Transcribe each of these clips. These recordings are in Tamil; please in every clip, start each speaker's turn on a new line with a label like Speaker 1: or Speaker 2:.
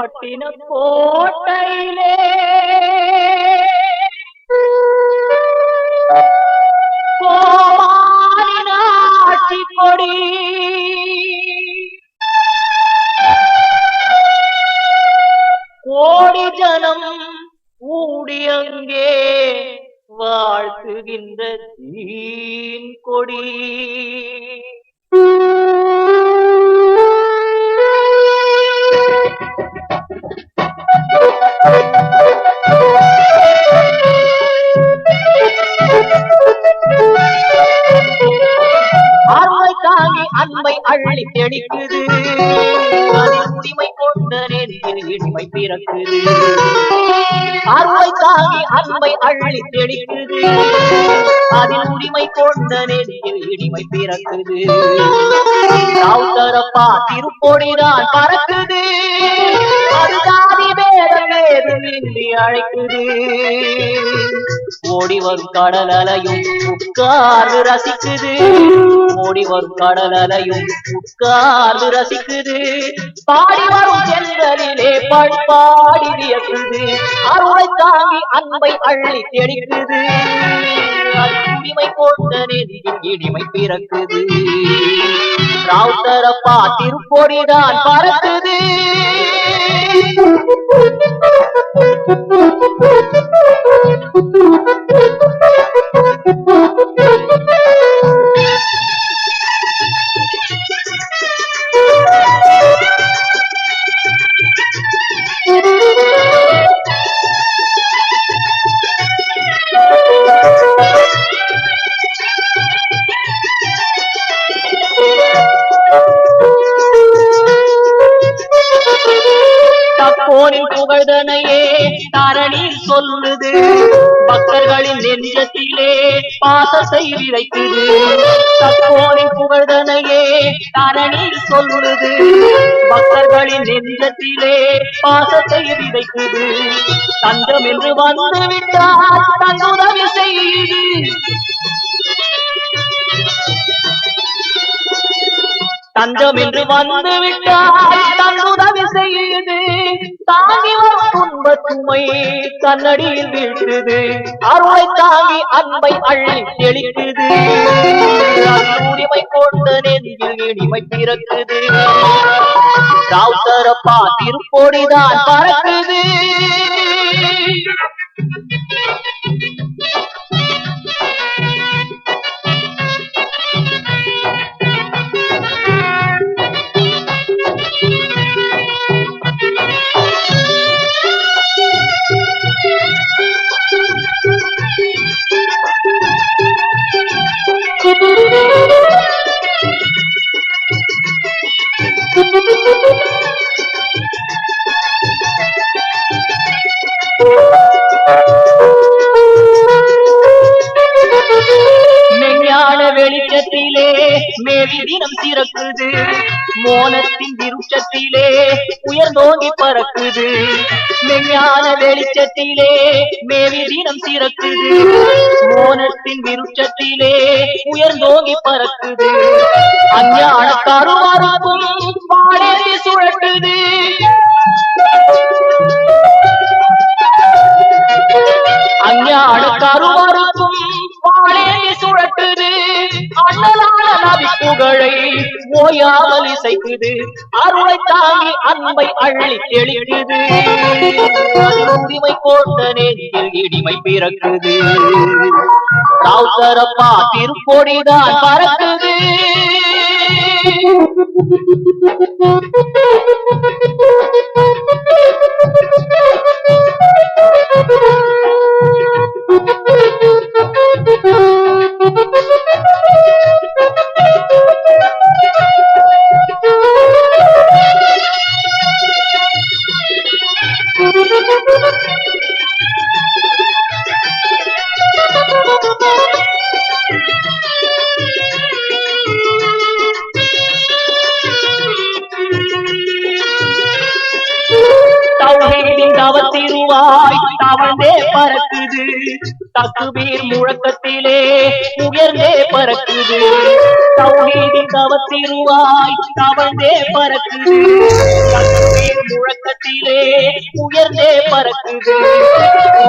Speaker 1: பட்டின கோட்டையிலே. கோமாரின் கொடி கோடி ஜனம் ஊடியங்கே வாழ்த்துகின்ற தீன் கொடி. அன்பை அதில் உரிமை பிறக்குது அருமை அன்பை அள்ளி தெளிக்குது அதில் உரிமை பிறக்குது தரப்பா திருப்பொடிதான் பறக்குது. அது தாதி பேதம் அழைக்குது. ஓடி வரும் கடல் அலையும் உட்கார்ந்து ரசிக்குது. ஓடி வரும் கடல் அலையும் உட்கார்ந்து ரசிக்குது. பாடி வரும் செல்களிலே பாடி வியக்குது. அருளை தாங்கி அன்பை அள்ளி தெடிக்குது குடிமை போட்ட நெறியின் இனிமை பிறக்குது. ராவுத்தரப்பா திருப்பொடிதான் பறக்குது. சொல்லுது. பக்தர்களின் நெஞ்சத்திலே பாசத்தை விதைக்குது தப்போனின் புகழ்தனையே தரணில் சொல்லுது. பக்தர்களின் நெஞ்சத்திலே பாசத்தை விதைக்குது தஞ்சம் என்று வந்துவிட்டால் தன் உதவி செய்யுது தஞ்சம் என்று வந்து விட்டாய் தன்னுதவி உதவி செய்யுது தாங்கி வரும் துன்பச் சுமை வீழ்த்துது. அருளை தாங்கி அன்பை அள்ளி தெளிக்குது. உரிமை கொண்ட நெஞ்சில் இனிமை பிறக்குது. ராவுத்தரப்பா திருப்பொடிதான் பறக்குது. Thank you. வெளிச்சத்திலே தினம் சிறக்குது மோனத்தின் விருட்சத்திலே உயர்ந்தோங்கி பறக்குது. மெஞ்ஞான வெளிச்சத்திலே மேவி தினம் சிறக்குது மோனத்தின் விருட்சத்திலே உயர்ந்தோங்கி பறக்குது. அஞ்ஞான கருவாராகும் பாடேறி சுழட்டுது புகழை ஓயாமல் இசைக்குது அருளை தாங்கி அன்பை அள்ளி தெளிக்குது உரிமை கோட்ட நேரில் இடிமை பிறக்குது ராவுத்தரப்பா திருப்பொடிதான் பறக்குது. பறக்குது. பறக்குது தக்குவீர் முழக்கத்திலே உயர்ந்தே பறக்குது. தௌஹீதி தவத்திருவாய் தவழ்ந்தே பறக்குது. தக்குவீர் முழக்கத்திலே உயர்ந்தே பறக்குது.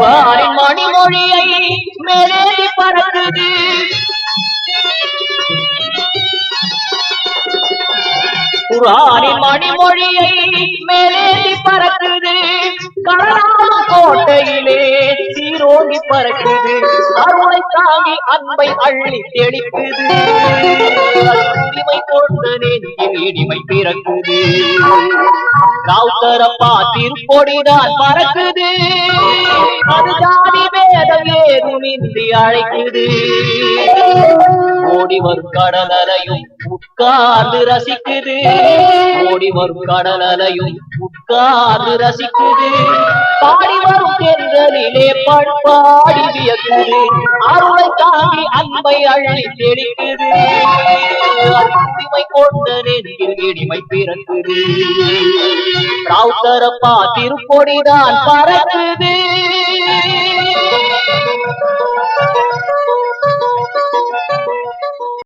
Speaker 1: வாரின் மணிமொழியை மேலேறி பறக்குது. குரானின் மணிமொழியை மேலேறி பறக்குது. கரணாம கோட்டையிலே சீரோங்கி பறக்குது அருளை தாங்கி அன்பை அள்ளி தெளிக்குது உரிமை கொண்ட நெஞ்சில் இனிமை பிறக்குது. ராவுத்தரப்பா திருப்பொடிதான் பறக்குது. அது ஜாதி வேதம் ஏதுமின்றி அழைக்குது. ஓடி வரும் கடல் உட்கார்ந்து ரசிக்குது. ஓடி வரும் கடல் அலையும் உட்கார்ந்து ரசிக்குது. பாடி வரும் தென்றலிலே பண்பாடி வியக்குது. அருளை தாங்கி அன்பை அள்ளி தெளிக்குது. உரிமை கொண்ட நெஞ்சில் இனிமை பிறக்குது. ராவுத்தரப்பா திருப்பொடிதான் பறக்குது.